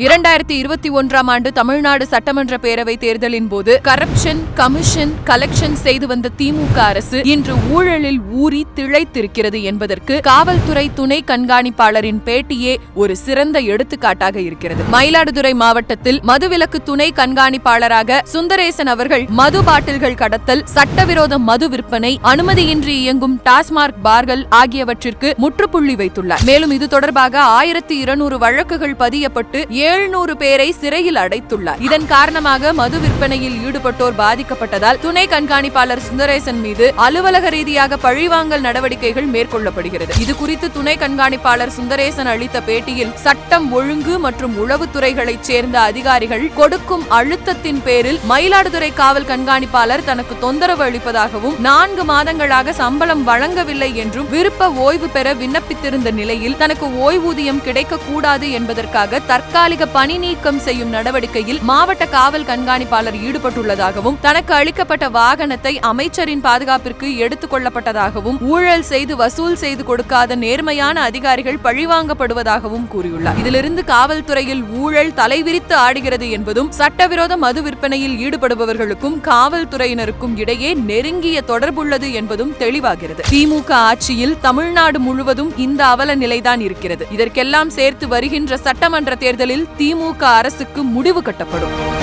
இரண்டாயிரத்தி இருபத்தி ஒன்றாம் ஆண்டு தமிழ்நாடு சட்டமன்ற பேரவை தேர்தலின் போது கரப்ஷன் கமிஷன் கலெக்ஷன் செய்து வந்த திமுக அரசு இன்று ஊழலில் ஊறி திளைத்திருக்கிறது என்பதற்கு காவல்துறை துணை கண்காணிப்பாளரின் பேட்டியே ஒரு சிறந்த எடுத்துக்காட்டாக இருக்கிறது. மயிலாடுதுறை மாவட்டத்தில் மதுவிலக்கு துணை கண்காணிப்பாளராக சுந்தரேசன் அவர்கள் மது பாட்டில்கள் கடத்தல் சட்டவிரோத மது விற்பனை அனுமதியின்றி இயங்கும் டாஸ்மார்க் பார்கள் ஆகியவற்றிற்கு முற்றுப்புள்ளி வைத்துள்ளார். மேலும் இது தொடர்பாக ஆயிரத்தி இருநூறு வழக்குகள் பதியப்பட்டு எழுநூறு பேரை சிறையில் அடைத்துள்ளார். இதன் காரணமாக மது விற்பனையில் ஈடுபட்டோர் பாதிக்கப்பட்டதால் துணை கண்காணிப்பாளர் சுந்தரேசன் மீது அலுவலக ரீதியாக பழிவாங்கல் நடவடிக்கைகள் மேற்கொள்ளப்படுகிறது. இது குறித்து துணை கண்காணிப்பாளர் சுந்தரேசன் அளித்த பேட்டியில் சட்டம் ஒழுங்கு மற்றும் உளவுத்துறைகளைச் சேர்ந்த அதிகாரிகள் கொடுக்கும் அழுத்தத்தின் பேரில் மயிலாடுதுறை காவல் கண்காணிப்பாளர் தனக்கு தொந்தரவு அளிப்பதாகவும் நான்கு மாதங்களாக சம்பளம் வழங்கவில்லை என்றும் விருப்ப ஓய்வு பெற விண்ணப்பித்திருந்த நிலையில் தனக்கு ஓய்வூதியம் கிடைக்கக்கூடாது கூடாது என்பதற்காக தற்காலிக பணி நீக்கம் செய்யும் நடவடிக்கையில் மாவட்ட காவல் கண்காணிப்பாளர் ஈடுபட்டுள்ளதாகவும் தனக்கு அளிக்கப்பட்ட வாகனத்தை அமைச்சரின் பாதுகாப்பிற்கு எடுத்துக் கொள்ளப்பட்டதாகவும் ஊழல் செய்து வசூல் செய்து கொடுக்காத நேர்மையான அதிகாரிகள் பழிவாங்கப்படுவதாகவும் கூறியுள்ளார். இதிலிருந்து காவல்துறையில் ஊழல் தலைவிரித்து ஆடுகிறது என்பதும் சட்டவிரோத மது விற்பனையில் ஈடுபடுபவர்களுக்கும் காவல்துறையினருக்கும் இடையே நெருங்கிய தொடர்புள்ளது என்பதும் தெளிவாகிறது. திமுக ஆட்சியில் தமிழ்நாடு முழுவதும் இந்த அவல நிலைதான் இருக்கிறது. இதற்கெல்லாம் சேர்த்து வருகின்ற சட்டமன்ற தேர்தலில் திமுக அரசுக்கு முடிவு கட்டப்படும்.